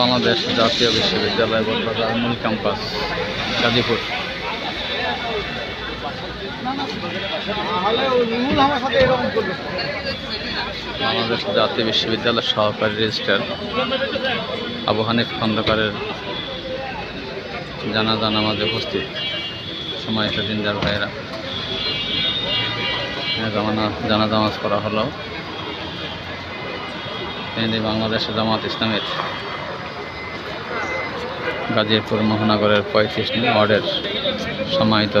বাংলাদেশ জাতীয় বিশ্ববিদ্যালয় বদলাদার মূল ক্যাম্পাস, গাজীপুর। বাংলাদেশ জাতীয় বিশ্ববিদ্যালয় সহকারী রেজিস্ট্রার আবু হানিফ খন্দকারের জানাজা নামাজে উপস্থিত। সময় দিনদার ভাইয়েরা জানাজা নামাজ করা হলো। বাংলাদেশ জামাত ইসলামের। গাজীপুর মহানগরের পঁয়ত্রিশ ওয়ার্ডের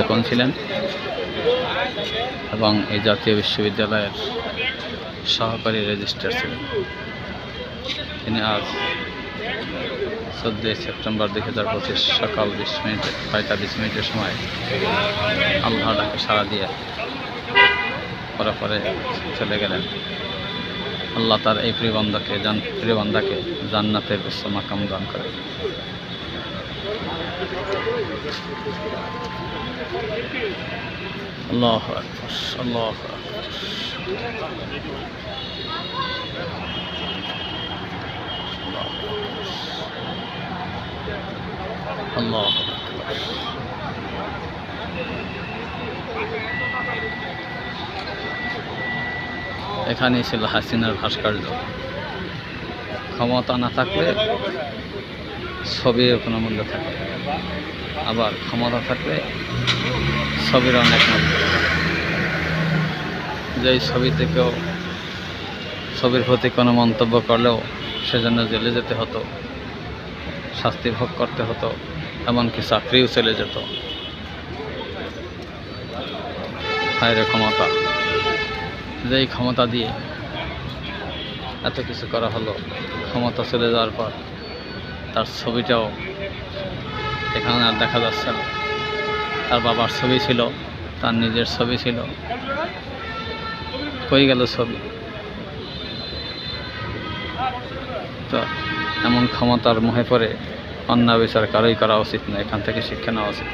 কোন ছিলেন? এবং এই জাতীয় বিশ্ববিদ্যালয়ের সহকারী রেজিস্ট্রার ছিলেন। তিনি আজ চোদ্দোই সেপ্টেম্বর দুই হাজার পঁচিশ সকাল বিশ মিনিটে বিশ মিনিটের সময় আল্লাহ ডাকে সাড়া দিয়ে পরে পরে চলে গেলেন। আল্লাহ তার এই প্রিয়বন্ধাকে জান প্রিয়বন্ধাকে জান্নাতের উচ্চ মাকাম দান করে। আল্লাহ আল্লাহ আল্লাহ এখানেই ছিল হাসিনার ভাস্কর্য। ক্ষমতা না থাকলে ছবির কোনো মূল্য থাকে আবার ক্ষমতা থাকলে ছবির অনেক মূল্য যেই ছবি থেকেও ছবির প্রতি কোনো মন্তব্য করলেও সেজন্য জেলে যেতে হতো, শাস্তি ভোগ করতে হতো, এমনকি চাকরিও চলে যেত। হায় রে ক্ষমতা। যেই ক্ষমতা দিয়ে। এত কিছু করা হলো, ক্ষমতা চলে যাওয়ার পর তার ছবিটাও এখানে আর দেখা যাচ্ছে না। তার বাবার ছবি ছিল, তার নিজের ছবি ছিল। কই গেল ছবি। তো এমন ক্ষমতার মুখে পড়ে অন্যায় বিচার কারোই করা উচিত না, এখান থেকে শিক্ষা নেওয়া উচিত